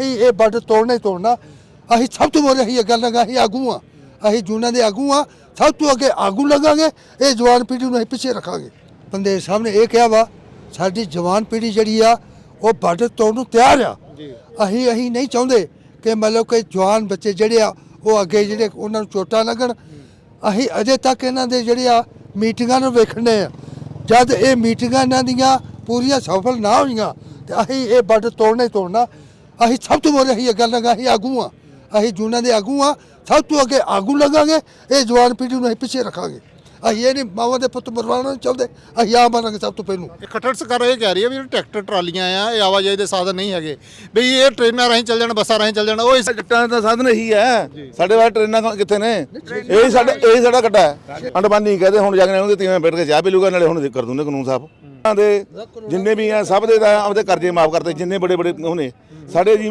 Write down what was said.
ਅਸੀਂ ਇਹ ਬਾਰਡਰ ਤੋੜਨਾ ਹੀ ਤੋੜਨਾ। ਅਸੀਂ ਸਭ ਤੋਂ ਮੋਰੇ ਅਸੀਂ ਅੱਗੇ ਲਗਾ ਅਸੀਂ ਆਗੂ ਆ ਅਸੀਂ ਜੂਨਾਂ ਦੇ ਆਗੂ ਆ ਸਭ ਤੋਂ ਅੱਗੇ ਆਗੂ ਲਗਾਂਗੇ ਇਹ ਜਵਾਨ ਪੀੜ੍ਹੀ ਨੂੰ ਅਸੀਂ ਪਿੱਛੇ ਰੱਖਾਂਗੇ। ਬੰਦੇ ਸਾਹਮਣੇ ਇਹ ਕਿਹਾ ਵਾ ਸਾਡੀ ਜਵਾਨ ਪੀੜ੍ਹੀ ਜਿਹੜੀ ਆ ਉਹ ਬਾਰਡਰ ਤੋੜਨ ਨੂੰ ਤਿਆਰ ਆ। ਅਸੀਂ ਅਸੀਂ ਨਹੀਂ ਚਾਹੁੰਦੇ ਕਿ ਮਤਲਬ ਕਿ ਜਵਾਨ ਬੱਚੇ ਜਿਹੜੇ ਆ ਉਹ ਅੱਗੇ ਜਿਹੜੇ ਉਹਨਾਂ ਨੂੰ ਚੋਟਾਂ ਲੱਗਣ। ਅਸੀਂ ਅਜੇ ਤੱਕ ਇਹਨਾਂ ਦੇ ਜਿਹੜੇ ਆ ਮੀਟਿੰਗਾਂ ਨੂੰ ਵੇਖਣੇ ਆ। ਜਦ ਇਹ ਮੀਟਿੰਗਾਂ ਇਹਨਾਂ ਦੀਆਂ ਪੂਰੀਆਂ ਸਫਲ ਨਾ ਹੋਈਆਂ ਤੇ ਅਸੀਂ ਇਹ ਬਾਰਡਰ ਤੋੜਨਾ ਹੀ ਤੋੜਨਾ। ਅਸੀਂ ਸਭ ਤੋਂ ਮੋਰੇ ਅਸੀਂ ਅੱਗੇ ਲਗਾ ਅਸੀਂ ਆਗੂ ਆ ਅਸੀਂ ਜੂਨਾਂ ਦੇ ਆਗੂ ਆ ਸਭ ਤੋਂ ਅੱਗੇ ਆਗੂ ਲਗਾਂਗੇ ਇਹ ਜਵਾਨ ਪੀੜ੍ਹੀ ਨੂੰ ਅਸੀਂ ਪਿੱਛੇ ਰੱਖਾਂਗੇ। ਅਸੀਂ ਇਹ ਨਹੀਂ ਮਾਵਾਂ ਦੇ ਪੁੱਤ ਮਰਵਾਉਣਾ ਨਹੀਂ ਚਾਹੁੰਦੇ ਅਸੀਂ ਆ ਬਣਾਂਗੇ ਸਭ ਤੋਂ ਪਹਿਲੋਂ। ਇਹ ਖੱਟੜ ਸਰਕਾਰ ਇਹ ਕਹਿ ਰਹੀ ਹੈ ਵੀ ਜਿਹੜੇ ਟਰੈਕਟਰ ਟਰਾਲੀਆਂ ਆ ਇਹ ਆਵਾਜਾਈ ਦੇ ਸਾਧਨ ਨਹੀਂ ਹੈਗੇ। ਵੀ ਇਹ ਟ੍ਰੇਨਾਂ ਰਾਹੀਂ ਚੱਲ ਜਾਣ ਬੱਸਾਂ ਰਾਹੀਂ ਚੱਲ ਜਾਣ ਉਹ ਇਸ ਜੱਟਾਂ ਦਾ ਸਾਧਨ ਇਹੀ ਹੈ। ਸਾਡੇ ਵਾਲੇ ਟ੍ਰੇਨਾਂ ਕਿੱਥੇ ਨੇ? ਇਹ ਸਾਡਾ ਇਹ ਸਾਡਾ ਗੱਡਾ ਹੈ। ਅੰਡਮਾਨੀ ਕਹਦੇ ਹੁਣ ਜਾਗਣੇ ਉਹਦੇ ਤੀਵੇਂ ਬੈਠ ਕੇ ਚਾਹ ਪੀ ਲੂਗਾ ਨਾਲੇ ਹੁਣ ਕਰ ਦੂੰਦੇ ਕਾਨੂੰਨ ਸਾਹਿਬ ਦੇ ਜਿੰਨੇ ਵੀ ਆ, ਸਭ ਦੇ ਤਾਂ ਆਪਦੇ ਕਰਜ਼ੇ ਮਾਫ ਕਰਤੇ, ਜਿੰਨੇ ਬੜੇ ਬੜੇ ਉਹਨੇ ਸਾਡੇ ਜੀ